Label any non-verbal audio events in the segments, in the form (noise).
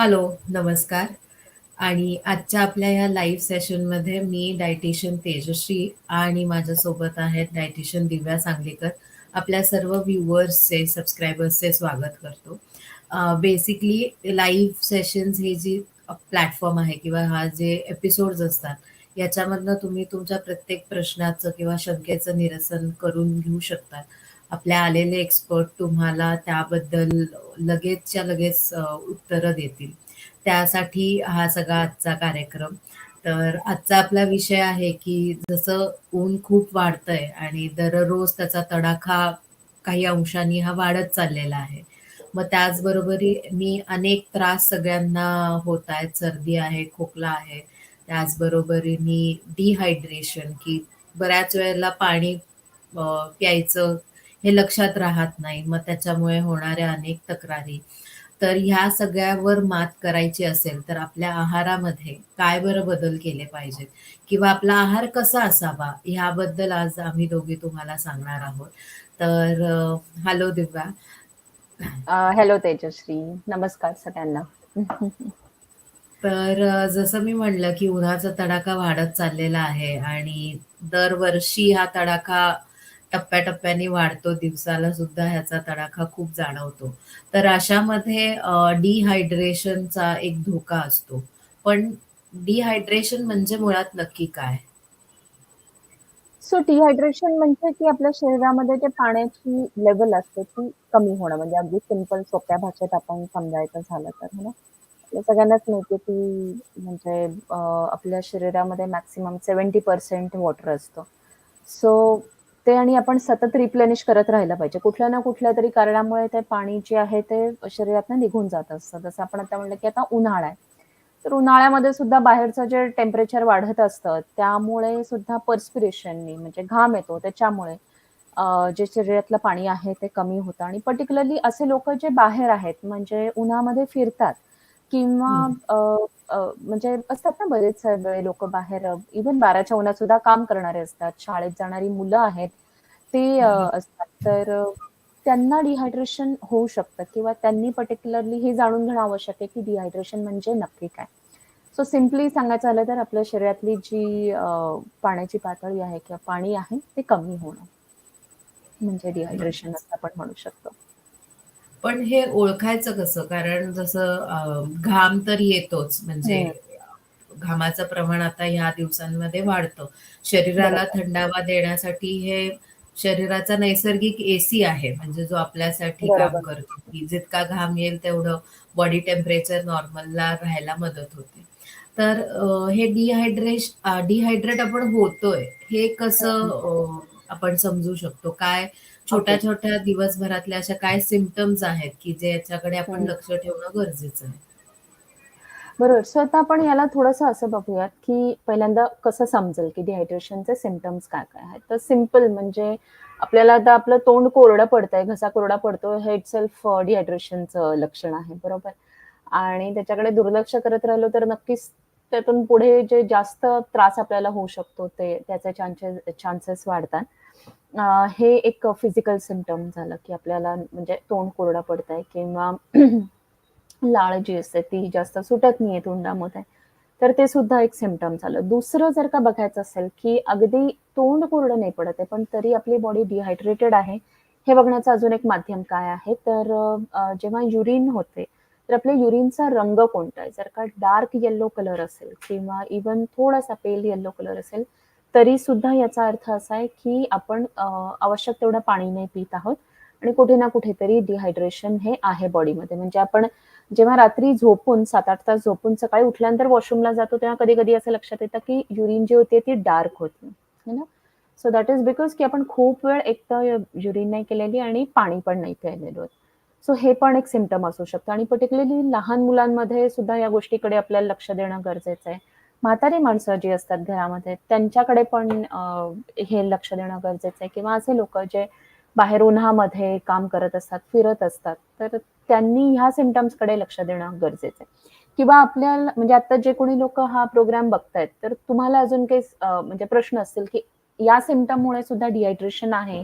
Hello, नमस्कार. आणि आजच्या आपल्या ह्या लाईव्ह सेशनमध्ये मी डायटिशियन तेजश्री आणि माझ्यासोबत आहेत डायटिशियन दिव्या सांगलीकर. आपल्या सर्व व्ह्युअर्सचे सबस्क्रायबर्सचे स्वागत करतो. बेसिकली लाईव्ह सेशन्स हे जी प्लॅटफॉर्म आहे किंवा हा जे एपिसोड्स असतात, याच्यामधनं तुम्ही तुमच्या प्रत्येक प्रश्नाचं किंवा शंकेचं निरसन करून घेऊ शकता. आपले आलेले एक्सपर्ट तुम्हाला त्याबद्दल लगेचच्या लगेच उत्तरं देतील. त्यासाठी हा सगळा आजचा कार्यक्रम. तर आजचा आपला विषय आहे, की जसं ऊन खूप वाढतंय आणि दररोज त्याचा तडाखा काही अंशांनी हा वाढत चाललेला आहे. मग त्याचबरोबर मी अनेक त्रास सगळ्यांना होत आहेत. सर्दी आहे, खोकला आहे. त्याचबरोबरीने डिहायड्रेशन, की बऱ्याच वेळेला पाणी प्यायचं हे लक्षात राहत नाही. मग त्याच्यामुळे होणाऱ्या अनेक तक्रारी. तर ह्या सगळ्यावर मात करायची असेल, तर आपल्या आहारामध्ये काय बरं बदल केले पाहिजेत? किंवा आपला आहार कसा असावा? ह्याबद्दल आज आम्ही दोघी तुम्हाला सांगणार आहोत. तर हॅलो दिव्या. हॅलो तेजश्री. नमस्कार सगळ्यांना. तर जसं मी म्हणलं, की उन्हाचा तडाखा वाढत चाललेला आहे आणि दरवर्षी हा तडाखा टप्प्याटप्प्याने वाढतो. दिवसाला सुद्धा ह्याचा तडाखा खूप जाणवतो. तर अशामध्ये डिहायड्रेशनचा एक धोका असतो. पण डिहायड्रेशन म्हणजे मुळात नक्की काय? सो डिहायड्रेशन म्हणजे की आपल्या शरीरामध्ये जे पाण्याची लेवल असते ती कमी होणं म्हणजे अगदी सिंपल सोप्या भाषेत आपण समजायचं झालं तर है ना. सगळ्यांनाच माहिती की म्हणजे आपल्या शरीरामध्ये मॅक्सिमम 70% वॉटर असतं. सो ते आणि आपण सतत रिप्लेनिश करत राहिलं पाहिजे. कुठल्या ना कुठल्या तरी कारणामुळे ते पाणी जे आहे ते शरीरातनं निघून जात असतं. जसं आपण आता म्हणलं की आता उन्हाळा आहे. तर उन्हाळ्यामध्ये सुद्धा बाहेरचं जे टेम्परेचर वाढत असतं, त्यामुळे सुद्धा पर्स्पिरेशननी म्हणजे घाम येतो त्याच्यामुळे जे शरीरातलं पाणी आहे ते कमी होतं आणि पर्टिक्युलरली असे लोक जे बाहेर आहेत म्हणजे उन्हामध्ये फिरतात किंवा म्हणजे असतात ना बरेच सगळे लोकं बाहेर इव्हन 12च्या उन्हात सुद्धा काम करणारे असतात. शाळेत जाणारी मुलं आहेत, ते. असतात. तर त्यांना डिहायड्रेशन होऊ शकतं किंवा त्यांनी पर्टिक्युलरली हे जाणून घेणं आवश्यक आहे, की डिहायड्रेशन म्हणजे नक्की काय? सो सिम्पली सांगायचं झालं तर आपल्या शरीरातली जी पाण्याची पातळी आहे किंवा पाणी आहे ते कमी होणं. म्हणजे डिहायड्रेशन. असं आपण म्हणू शकतो. पण हे ओळखायचं कसं? कारण जसं घाम तर येतोच म्हणजे हं. घामाचं प्रमाण आता ह्या दिवसांमध्ये वाढतं. शरीराला. थंडावा देण्यासाठी हे शरीराचा नैसर्गिक एसी आहे. म्हणजे जो आपल्यासाठी काम. करतो, की जितका घाम येईल तेवढं बॉडी टेम्परेचर नॉर्मलला राहायला मदत होते. तर हे डिहायड्रेश डिहायड्रेट आपण होतोय, हे कसं हं. आपण समजू शकतो? काय ओके. छोट्या-छोट्या दिवसभरातल्या अशा काय सिम्प्टम्स आहेत, की ज्याच्याकडे आपण हं. लक्ष ठेवणं गरजेचं आहे? बरोबर. सो आता आपण याला थोडंसं असं बघूयात, की पहिल्यांदा कसं समजेल, की डिहायड्रेशनचे सिम्प्टम्स काय-काय आहेत? तर सिंपल म्हणजे आपल्याला आता आपलं तोंड कोरडं पडतंय, घसा कोरडा पडतोय, हे इटसेल्फ अ, डिहायड्रेशनचं लक्षण आहे, बरोबर? आणि त्याच्याकडे दुर्लक्ष करत राहिलो तर नक्कीच त्यातून पुढे जे जास्त त्रास आपल्याला होऊ शकतो ते त्याचे चान्सेस चान्सेस वाढतात. हे एक फिजिकल सिमटम झालं, की आपल्याला म्हणजे तोंड कोरडं आहे किंवा (clears throat) लाळ जी असते ती जास्त सुटत नाहीये तोंडामध्ये. तर ते सुद्धा एक सिमटम झालं. दुसरं जर का बघायचं असेल, की अगदी तोंड कोरडं नाही पडत आहे, पण तरी आपली बॉडी डिहायड्रेटेड आहे, हे बघण्याचं अजून एक माध्यम काय आहे, तर जेव्हा युरिन होते, तर आपल्या युरिनचा रंग कोणता आहे? जर का डार्क येल्लो कलर असेल किंवा इव्हन थोडासा पेल येल्लो कलर असेल, तरी सुद्धा याचा अर्थ असा आहे, की आपण आवश्यक तेवढं पाणी नाही पीत आहोत आणि कुठे ना कुठेतरी डिहायड्रेशन हे आहे बॉडीमध्ये. म्हणजे आपण जेव्हा रात्री झोपून 7-8 तास झोपून सकाळी उठल्यानंतर वॉशरूमला जातो, तेव्हा कधी-कधी असं लक्षात येतं, की युरिन जी होती ती डार्क होती है ना? सो दॅट इज बिकॉज की आपण खूप वेळ एक तर युरिन नाही केलेली आणि पाणी पण नाही प्यायलेलो सो हे पण एक सिमटम असू शकतं आणि पर्टिक्युलरली लहान मुलांमध्ये सुद्धा या गोष्टीकडे आपल्याला लक्ष देणं गरजेचं आहे. म्हातारी माणसं जी असतात घरामध्ये त्यांच्याकडे पण हे लक्ष देणं गरजेचं आहे किंवा असे लोक जे बाहेर उन्हामध्ये काम करत असतात, फिरत असतात, तर त्यांनी ह्या सिमटम्सकडे लक्ष देणं गरजेचं आहे. किंवा आपल्याला म्हणजे आता जे कोणी लोक हा प्रोग्राम बघतायत, तर तुम्हाला अजून काही म्हणजे प्रश्न असतील, की या सिमटममुळे सुद्धा डिहायड्रेशन आहे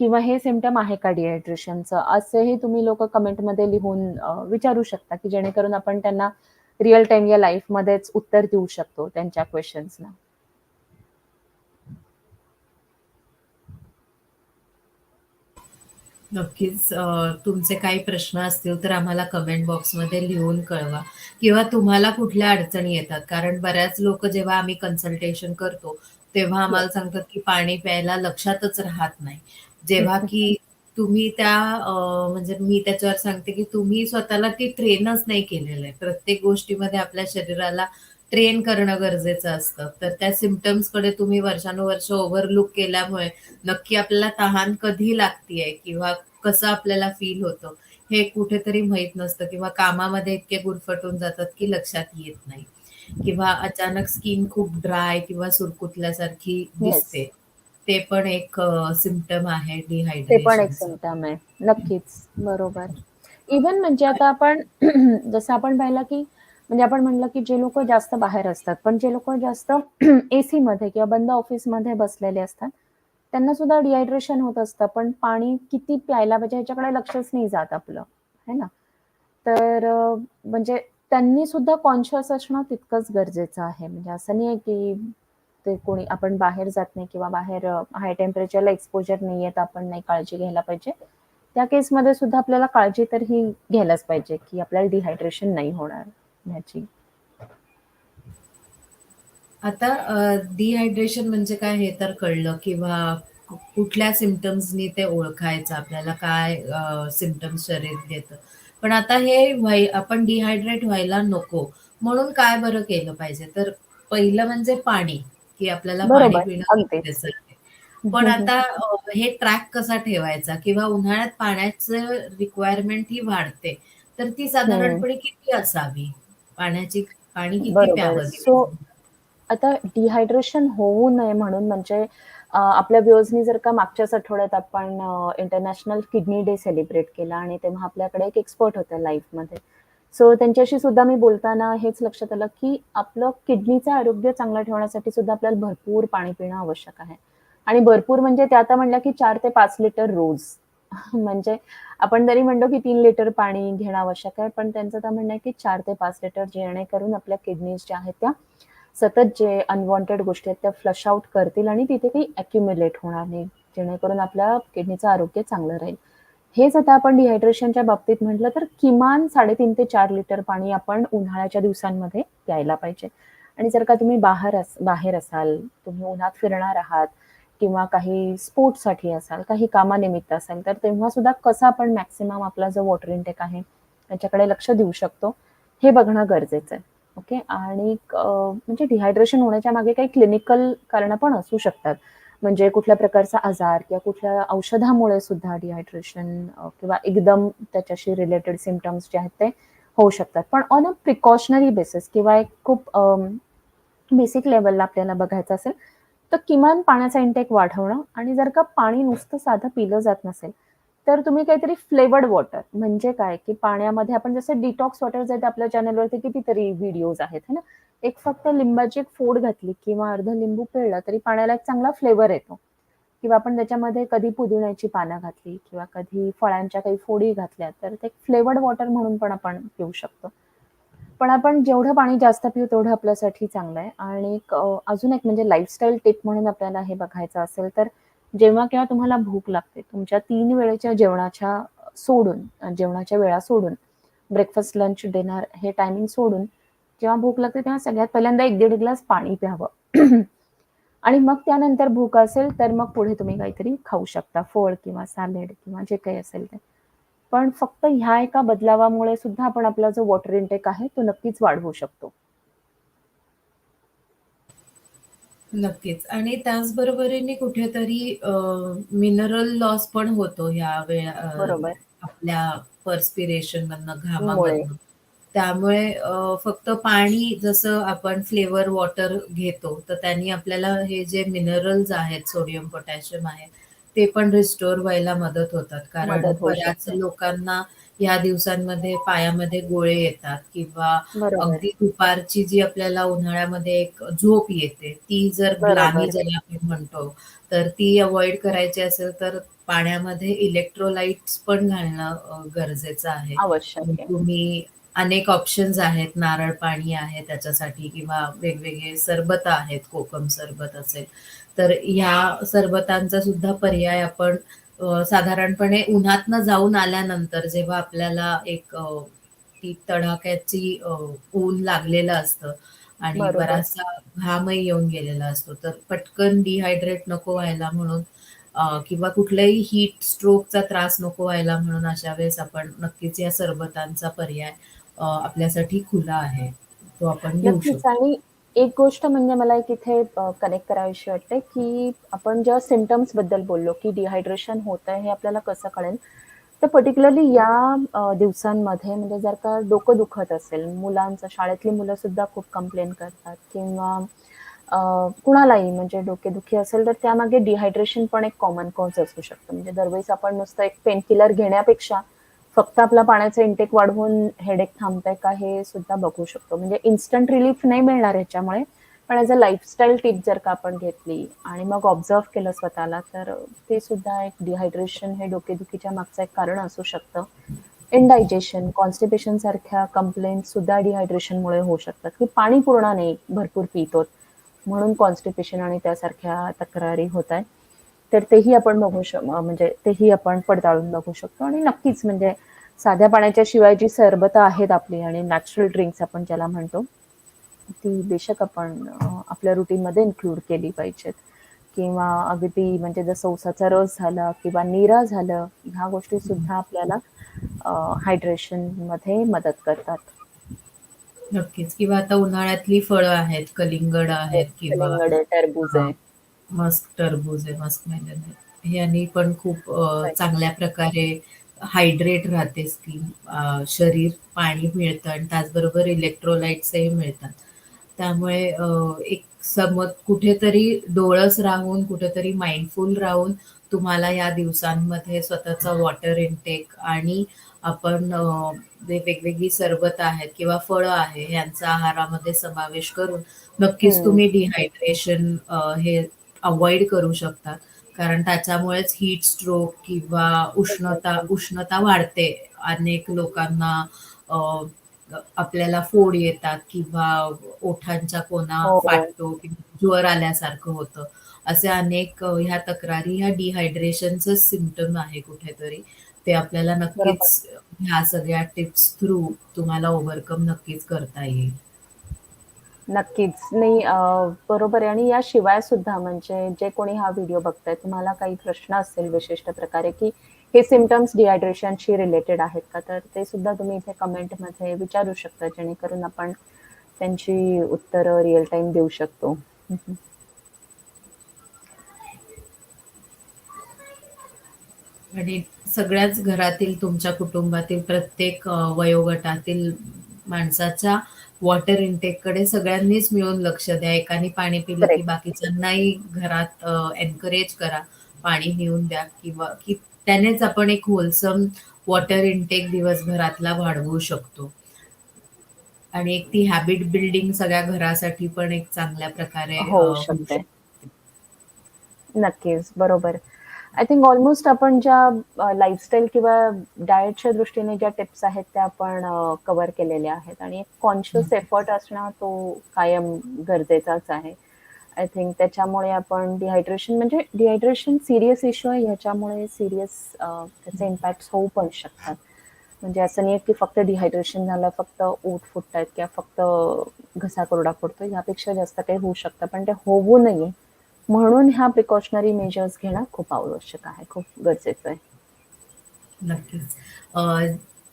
किंवा हे सिमटम आहे का डिहायड्रेशनचं असेही तुम्ही लोक कमेंटमध्ये लिहून विचारू शकता की जेणेकरून आपण त्यांना रिअल टाइम या लाईफमध्येच उत्तर देऊ शकतो त्यांच्या क्वेश्चन्सना नक्कीच तुमचे काही प्रश्न असतील तर आम्हाला कमेंट बॉक्समध्ये लिहून कळवा. किंवा तुम्हाला कुठल्या अडचणी येतात? कारण बऱ्याच लोक जेव्हा आम्ही कन्सल्टेशन करतो तेव्हा आम्हाला सांगतात की पाणी प्यायला लक्षातच राहत नाही. जेव्हा की तुम्ही त्या म्हणजे मी त्याच्यावर सांगते की तुम्ही स्वतःला ती ट्रेनच नाही केलेलं आहे. प्रत्येक गोष्टीमध्ये आपल्या शरीराला ट्रेन करणं गरजेचं असतं. तर त्या सिमटम्सकडे तुम्ही वर्षानुवर्ष ओव्हरलुक केल्यामुळे नक्की आपल्याला तहान कधी लागतीये किंवा कसं आपल्याला फील होतं हे कुठेतरी माहीत नसतं किंवा कामामध्ये इतके गुरफटून जातात की लक्षात येत नाही. किंवा अचानक स्किन खूप ड्राय किंवा सुरकुतल्यासारखी दिसते. ते पण एक सिम्पटम आहे डिहायड्रेशन ते पण एक सिम्पटम आहे. नक्कीच. बरोबर. इवन म्हणजे आता आपण (clears throat) जसं आपण पाहिलं की म्हणजे आपण म्हणलं की जे लोक जास्त बाहेर असतात पण जे लोक जास्त (clears throat) एसी मध्ये किंवा बंद ऑफिसमध्ये बसलेले असतात त्यांना सुद्धा डिहायड्रेशन होत असतं. पण पाणी किती प्यायला पाहिजे ह्याच्याकडे लक्षच नाही जात आपलं. है ना? तर म्हणजे त्यांनी सुद्धा कॉन्शियस असणं तितकंच गरजेचं आहे. म्हणजे असं नाही आहे की ते कोणी आपण बाहेर जात नाही किंवा बाहेर हाय टेम्परेचरला एक्सपोजर नाही येत आपण नाही काळजी घ्यायला पाहिजे. त्या केसमध्ये सुद्धा आपल्याला काळजी तर ही घ्यायलाच पाहिजे की आपल्याला डिहायड्रेशन नाही होणार ह्याची. आता डिहायड्रेशन म्हणजे काय हे तर कळलं किंवा कुठल्या सिमटम्सनी ते ओळखायचं आपल्याला काय सिमटम्स शरीर देतं पण आता हे व्हाय आपण डिहायड्रेट व्हायला नको म्हणून काय बरं केलं पाहिजे? तर पहिलं म्हणजे पाणी. की आपल्याला पाणी पिणं गरजेचं आहे. पण आता हे ट्रॅक कसा ठेवायचा किंवा उन्हाळ्यात पाण्याचं रिक्वायरमेंट ही वाढते तर ती साधारणपणे किती असावी? पाण्याची पाणी किती प्यावं सो आता डिहायड्रेशन होऊ नये म्हणून म्हणजे आपल्या व्ह्युअर्सनी जर का मागच्याच आठवड्यात आपण इंटरनॅशनल किडनी डे सेलिब्रेट केला आणि तेव्हा आपल्याकडे एक एक्सपर्ट होतं लाईफमध्ये सो त्यांच्याशी सुद्धा मी बोलताना हेच लक्षात आलं की आपलं किडनीचं आरोग्य चांगलं ठेवण्यासाठी सुद्धा आपल्याला भरपूर पाणी पिणं आवश्यक आहे. आणि भरपूर म्हणजे ते आता म्हणलं की चार ते पाच लिटर रोज. (laughs) म्हणजे आपण जरी म्हणतो की तीन लिटर पाणी घेणं आवश्यक आहे पण त्यांचं तर म्हणणं आहे की चार ते पाच लिटर जेणेकरून आपल्या किडनीज ज्या आहेत त्या सतत जे अनवॉन्टेड गोष्टी आहेत त्या फ्लश आउट करतील आणि तिथे काही अक्युम्युलेट होणार नाही. जेणेकरून आपल्या किडनीचं आरोग्य चांगलं राहील. हेच आता आपण डिहायड्रेशनच्या बाबतीत म्हटलं तर किमान साडेतीन ते चार लिटर पाणी आपण उन्हाळ्याच्या दिवसांमध्ये प्यायला पाहिजे. आणि जर का तुम्ही बाहेर अस बाहेर असाल तुम्ही उन्हात फिरणार आहात किंवा काही स्पोर्टसाठी असाल काही कामानिमित्त असाल तर तेव्हा सुद्धा कसा आपण मॅक्सिमम आपला जो वॉटर इंटेक आहे त्याच्याकडे लक्ष देऊ शकतो. हे बघणं गरजेचं आहे. ओके आणि म्हणजे डिहायड्रेशन होण्याच्या मागे काही क्लिनिकल कारण पण असू शकतात. म्हणजे कुठल्या प्रकारचा आजार किंवा कुठल्या औषधामुळे सुद्धा डिहायड्रेशन किंवा एकदम त्याच्याशी रिलेटेड सिमटम्स जे आहेत ते होऊ शकतात. पण ऑन अ प्रिकॉशनरी बेसिस किंवा एक खूप बेसिक लेवलला आपल्याला बघायचं असेल तर किमान पाण्याचा इंटेक वाढवणं आणि जर का पाणी नुसतं साधं पिलं जात नसेल तर तुम्ही काहीतरी फ्लेवर्ड वॉटर म्हणजे काय? की पाण्यामध्ये आपण जसं डिटॉक्स वॉटर जे आपल्या चॅनलवरती कितीतरी व्हिडिओज आहेत है ना? एक फक्त लिंबाची एक फोड घातली किंवा अर्ध लिंबू पिळलं तरी पाण्याला एक चांगला फ्लेवर येतो. किंवा आपण त्याच्यामध्ये कधी पुदिन्याची पानं घातली किंवा कधी फळांच्या काही फोडी घातल्या तर ते फ्लेवर्ड वॉटर म्हणून पण आपण पिऊ शकतो. पण आपण जेवढं पाणी जास्त पिऊ तेवढं आपल्यासाठी चांगलं आहे. आणि अजून एक म्हणजे लाईफस्टाईल टिप म्हणून आपल्याला हे बघायचं असेल तर जेव्हा केव्हा तुम्हाला भूक लागते तुमच्या तीन वेळेच्या जेवणाच्या सोडून जेवणाच्या वेळा सोडून ब्रेकफास्ट लंच डिनर हे टायमिंग सोडून जेव्हा भूक लागते तेव्हा सगळ्यात पहिल्यांदा एक दीड ग्लास पाणी प्यावं. (clears throat) आणि मग त्यानंतर भूक असेल तर मग पुढे तुम्ही काहीतरी खाऊ शकता. फळ किंवा सॅलेड किंवा जे काही असेल ते. पण फक्त ह्या एका बदलावामुळे सुद्धा आपण आपला जो वॉटर इंटेक आहे तो नक्कीच वाढवू शकतो. नक्कीच. आणि त्याचबरोबरीने कुठेतरी मिनरल लॉस पण होतो ह्या वेळा आपल्या पर्स्पिरेशन मधनं घामामधनं. त्यामुळे फक्त पाणी जसं आपण फ्लेवर वॉटर घेतो तर त्यांनी आपल्याला हे जे मिनरल्स आहेत सोडियम पोटॅशियम आहे ते पण रिस्टोर व्हायला मदत होतात कारण बऱ्याच लोकांना या दिवसांमध्ये पायामध्ये गोळे येतात किंवा. अगदी दुपारची जी आपल्याला उन्हाळ्यामध्ये एक झोप येते, ती जर ग्लानी. ज्याला आपण म्हणतो, तर ती अव्हॉइड करायची असेल तर पाण्यामध्ये इलेक्ट्रोलाइट्स पण घालणं गरजेचं आहे. तुम्ही अनेक ऑप्शन्स आहेत. नारळ पाणी आहे त्याच्यासाठी किंवा वेगवेगळे सरबत आहेत. कोकम सरबत असेल, तर ह्या सरबतांचा सुद्धा पर्याय आपण साधारणपणे उन्हातनं जाऊन आल्यानंतर जेव्हा आपल्याला एक ती तडाख्याची ऊन लागलेलं असतं आणि. बराचसा घामही येऊन गेलेला असतो, तर पटकन डिहायड्रेट नको व्हायला म्हणून किंवा कुठल्याही हीट स्ट्रोकचा त्रास नको व्हायला म्हणून अशा वेळेस आपण नक्कीच या सरबतांचा पर्याय आपल्यासाठी खुला आहे. तो आपण घेऊ नक्कीच शकतो. आणि एक गोष्ट म्हणजे मला एक इथे कनेक्ट करावीशी वाटते, की आपण जेव्हा सिम्प्टम्सबद्दल बोललो, की डिहायड्रेशन होतंय हे आपल्याला कसं कळेल? तर पर्टिक्युलरली या दिवसांमध्ये म्हणजे जर का डोकं दुखत असेल, मुलांचं शाळेतली मुलं सुद्धा खूप कंप्लेन करतात किंवा कुणालाही म्हणजे डोकेदुखी असेल, तर त्यामागे डिहायड्रेशन पण एक कॉमन कॉज असू शकतं. म्हणजे दरवेळेस आपण नुसतं एक पेन किलर घेण्यापेक्षा फक्त आपला पाण्याचा इंटेक वाढवून हेडेक थांबतंय का हे सुद्धा बघू शकतो. म्हणजे इन्स्टंट रिलीफ नाही मिळणार ह्याच्यामुळे, पण ॲज अ लाईफस्टाईल टिप जर का आपण घेतली आणि मग ऑब्झर्व्ह केलं स्वतःला, तर ते सुद्धा एक डिहायड्रेशन हे डोकेदुखीच्या मागचं एक कारण असू शकतं. इनडायजेशन कॉन्स्टिपेशन सारख्या कंप्लेंट सुद्धा डिहायड्रेशनमुळे होऊ शकतात, की पाणी पूर्ण नाही भरपूर पितोत म्हणून कॉन्स्टिपेशन आणि त्यासारख्या तक्रारी होत आहेत तर तेही आपण बघू श म्हणजे तेही आपण पडताळून बघू शकतो आणि नक्कीच म्हणजे साध्या पाण्याच्या शिवाय जी सरबतं आहेत आपली आणि नॅचरल ड्रिंक्स आपण ज्याला म्हणतो, ती बेशक आपण आपल्या रुटीनमध्ये इन्क्लूड केली पाहिजेत किंवा अगदी म्हणजे जसं उसाचा रस झाला किंवा नीरा झालं, ह्या गोष्टी सुद्धा आपल्याला अ, हायड्रेशनमध्ये मदत करतात. नक्कीच किंवा आता उन्हाळ्यातली फळं आहेत, कलिंगड आहेत किंवा टरबूज आहे. मस्क टरबूज आहे, मस्कमेलन आहे. ह्यानी पण खूप अ. चांगल्या प्रकारे हायड्रेट राहते स्किन. अ, शरीर पाणी मिळतं आणि त्याचबरोबर इलेक्ट्रोलाइट्सही मिळतात. त्यामुळे अ, एक समज कुठेतरी डोळस राहून, कुठेतरी माइंडफुल राहून तुम्हाला या दिवसांमध्ये स्वतःचा वॉटर इनटेक आणि आपण अ, जे वेगवेगळी सरबत आहेत किंवा फळं आहे, यांचा आहारामध्ये समावेश करून नक्कीच हं. तुम्ही डिहायड्रेशन हे अव्हॉइड करू शकता. कारण त्याच्यामुळेच हीट स्ट्रोक किंवा उष्णता. उष्णता वाढते. अनेक लोकांना आपल्याला फोड येतात किंवा ओठांच्या कोना हो. फाटतो किंवा ज्वर आल्यासारखं होतं. असे अनेक ह्या तक्रारी ह्या डिहायड्रेशनचंच सिम्प्टम आहे कुठेतरी. ते आपल्याला. नक्कीच ह्या सगळ्या टिप्स थ्रू तुम्हाला ओव्हरकम नक्कीच करता येईल. नक्कीच. नाही बरोबर आहे आणि याशिवाय सुद्धा म्हणजे जे कोणी हा व्हिडिओ बघताय, तुम्हाला काही प्रश्न असेल विशिष्ट प्रकारे, की हे सिमटम्स डिहायड्रेशनशी रिलेटेड आहेत का? तर ते सुद्धा तुम्ही इथे कमेंटमध्ये विचारू शकता, जेणेकरून आपण त्यांची उत्तरं रिअल टाईम देऊ शकतो. आणि सगळ्याच घरातील तुमच्या कुटुंबातील प्रत्येक वयोगटातील माणसाच्या वॉटर इनटेककडे सगळ्यांनीच मिळून लक्ष द्या. एकाने पाणी पिलं की. बाकीच्यांनाही घरात एन्करेज करा. पाणी नेऊन द्या किंवा की त्यानेच आपण एक होलसम वॉटर इनटेक दिवसभरातला वाढवू शकतो. आणि एक ती हॅबिट बिल्डिंग सगळ्या घरासाठी पण एक चांगल्या प्रकारे शकते. शकते. नक्कीच, बरोबर. आय थिंक ऑलमोस्ट आपण ज्या लाईफस्टाईल किंवा डायटच्या दृष्टीने ज्या टिप्स आहेत, त्या आपण कव्हर केलेल्या आहेत आणि एक कॉन्शियस. एफर्ट असणं तो कायम गरजेचाच आहे. आय थिंक त्याच्यामुळे आपण डिहायड्रेशन म्हणजे डिहायड्रेशन सीरियस इश्यू आहे, ह्याच्यामुळे सीरियस त्याचे इम्पॅक्ट्स होऊ पण शकतात. म्हणजे असं नाहीये, की फक्त डिहायड्रेशन झालं, फक्त ओठ फुटतायत किंवा फक्त घसा कोरडा पडतोय. यापेक्षा जास्त काही होऊ शकतं, पण ते होऊ नये म्हणून ह्या प्रिकॉशनरी मेजर्स घेणं खूप आवश्यक आहे, खूप गरजेचं आहे. नक्कीच.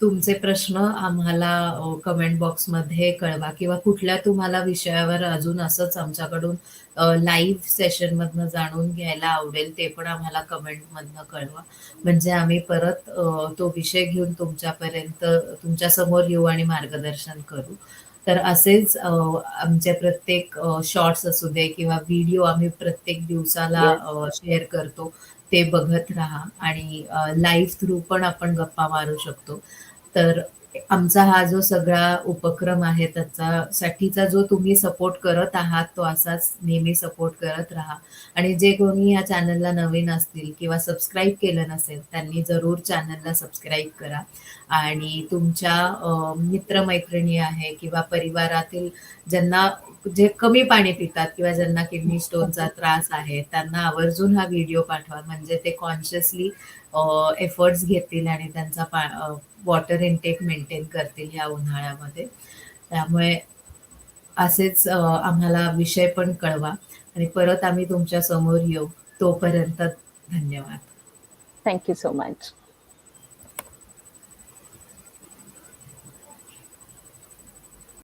तुमचे प्रश्न आम्हाला कमेंट कमेंट बॉक्समध्ये कळवा किंवा कुठल्या तुम्हाला विषयावर अजून असंच आमच्याकडून अ, लाईव्ह सेशनमधनं जाणून घ्यायला आवडेल, ते पण आम्हाला कमेंटमधनं कळवा. म्हणजे आम्ही परत तो विषय घेऊन तुमच्यापर्यंत तुमच्यासमोर येऊ आणि मार्गदर्शन करू. तर असेच आमचे प्रत्येक शॉर्ट्स असू दे किंवा व्हिडिओ आम्ही प्रत्येक दिवसाला शेअर करतो, ते बघत राहा आणि लाईव्ह थ्रू पण आपण गप्पा मारू शकतो. तर आमचा हा जो सगळा उपक्रम आहे त्याचा साठीचा जो तुम्ही सपोर्ट करत आहात तो असाच नेहमी सपोर्ट करत राहा. आणि जे कोणी या चॅनलला नवीन असतील किंवा सबस्क्राईब केलं नसेल त्यांनी जरूर चॅनलला सबस्क्राईब करा. आणि तुमच्या मित्रमैत्रिणी आहे किंवा परिवारातील ज्यांना जे कमी पाणी पितात किंवा ज्यांना किडनी स्टोनचा त्रास आहे त्यांना आवर्जून हा व्हिडिओ पाठवा. म्हणजे ते कॉन्शियसली एफर्ट्स घेतील आणि त्यांचा पा वॉटर इनटेक मेंटेन करतील या उन्हाळ्यामध्ये. त्यामुळे असेच आम्हाला विषय पण कळवा. आणि परत आम्ही तुमच्यासमोर येऊ. तोपर्यंत धन्यवाद. Thank you so much